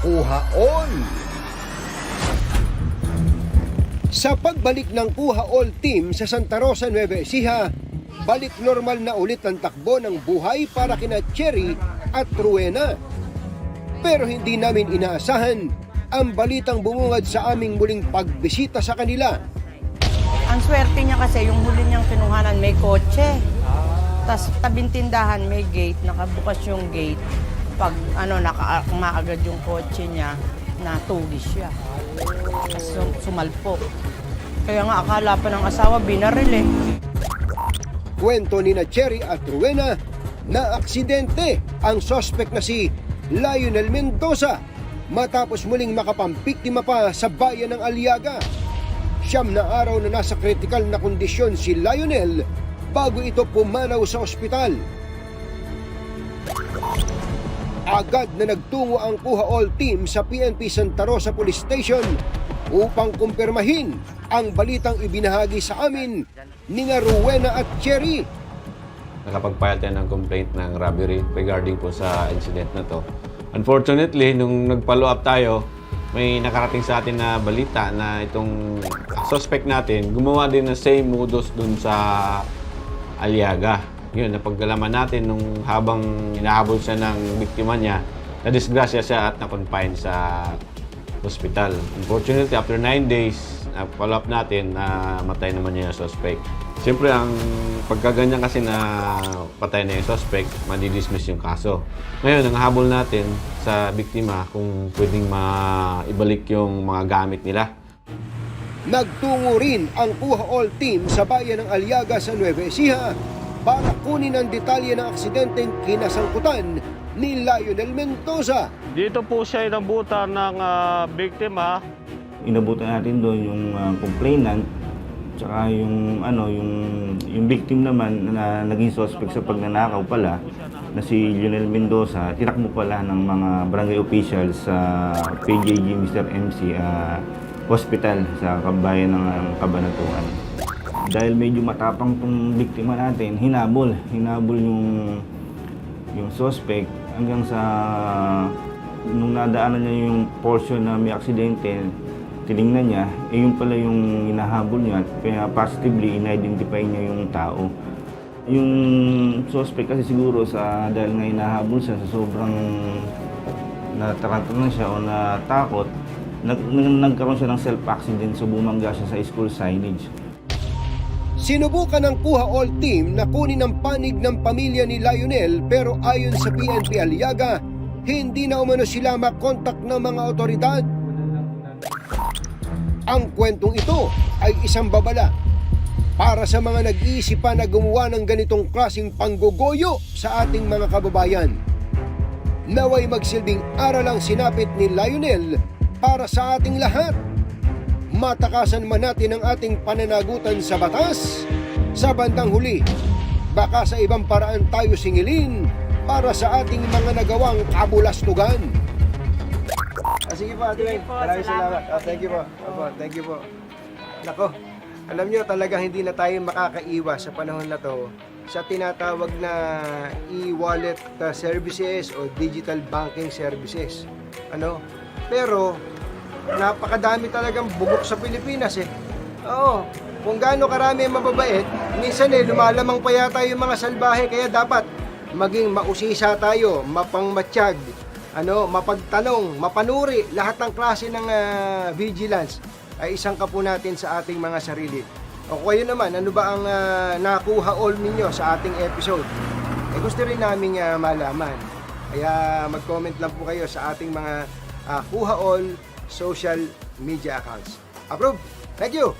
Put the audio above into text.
Kuha All. Sa pagbalik ng Kuha All team sa Santa Rosa, Nueva Ecija, balik normal na ulit ang takbo ng buhay para kina Cherry at Ruena. Pero hindi namin inaasahan ang balitang bumungad sa aming muling pagbisita sa kanila. Ang swerte niya kasi, yung huli niyang kinuhanan, may kotse. Tapos tabing tindahan, may gate, nakabukas yung gate. Pag ano, naka, maagad yung kotse niya, natugis siya. Sum- sumalpok. Kaya nga, akala pa ng asawa, binaril eh. Kwento ni na Cherry at Rowena na aksidente ang sospek na si Lionel Mendoza matapos muling makapampiktima pa sa bayan ng Aliaga. Siyam na araw na nasa kritikal na kondisyon si Lionel bago ito pumanaw sa ospital. Agad na nagtungo ang Kuha All Team sa PNP Santa Rosa Police Station upang kumpirmahin ang balitang ibinahagi sa amin ni na Rowena at Cherry. nakapag-file tayo ng complaint ng robbery regarding po sa incident na to. Unfortunately, nung nag-follow up tayo, may nakarating sa atin na balita na itong suspect natin gumawa din ng same modus dun sa Aliaga. Yun, napaggalaman natin nung habang hinahabol siya ng biktima niya, na-disgrasya siya at na-confine sa hospital. Unfortunately, after 9 days, na-follow up natin na matay naman niya yung suspect. Siyempre, ang pagkaganyan kasi na patay na yung suspect, madidismiss yung kaso. Ngayon, ang habol natin sa biktima kung pwedeng maibalik yung mga gamit nila. Nagtungo rin ang Kuha All Team sa bayan ng Aliaga sa Nueva Ecija para kunin ang detalye ng aksidenteng kinasangkutan ni Lionel Mendoza. Dito po siya inabutan ng ah, biktima. inabutan natin doon yung ah, complainant tsaka yung ano yung yung victim naman na naging suspect sa pagnanakaw pala na si Lionel Mendoza tinakbo pala ng mga barangay officials sa PJG Mr. MC ah, hospital sa kabayan ng Cabanatuan. Dahil medyo matapang tong biktima natin, hinabol, hinabol yung yung suspect hanggang sa nung nadaanan niya yung portion na may aksidente, tiningnan niya, eh yun pala yung hinahabol niya, kaya positively in-identify niya yung tao. Yung suspect kasi siguro sa dahil nga hinahabol siya sa sobrang nataranta na siya o natakot, nag- nagkaroon siya ng self-accident so bumangga siya sa school signage. Sinubukan ng Kuha All Team na kunin ang panig ng pamilya ni Lionel pero ayon sa PNP Aliaga, hindi na umano sila makontak ng mga otoridad. Ang kwentong ito ay isang babala para sa mga nag-iisip pa na gumawa ng ganitong klasing panggogoyo sa ating mga kababayan. Naway magsilbing aral ang sinapit ni Lionel para sa ating lahat matakasan man natin ang ating pananagutan sa batas, sa bandang huli, baka sa ibang paraan tayo singilin para sa ating mga nagawang kabulastugan. Ah, sige po, Ate Wayne. Maraming salamat. Ah, thank you po. Opo, thank you po. Nako, alam nyo talagang hindi na tayo makakaiwas sa panahon na to sa tinatawag na e-wallet uh, services o digital banking services. Ano? Pero, napakadami talagang bugok sa Pilipinas eh. Oo, kung gaano karami ang mababait, minsan eh, lumalamang pa yata yung mga salbahe, kaya dapat maging mausisa tayo, mapangmatsyag, ano, mapagtanong, mapanuri, lahat ng klase ng ah, vigilance ay isang kapo natin sa ating mga sarili. O kayo naman, ano ba ang ah, nakuha all ninyo sa ating episode? Eh gusto rin namin ah, malaman. Kaya mag-comment lang po kayo sa ating mga ah, kuha all social media accounts. Approve! Thank you!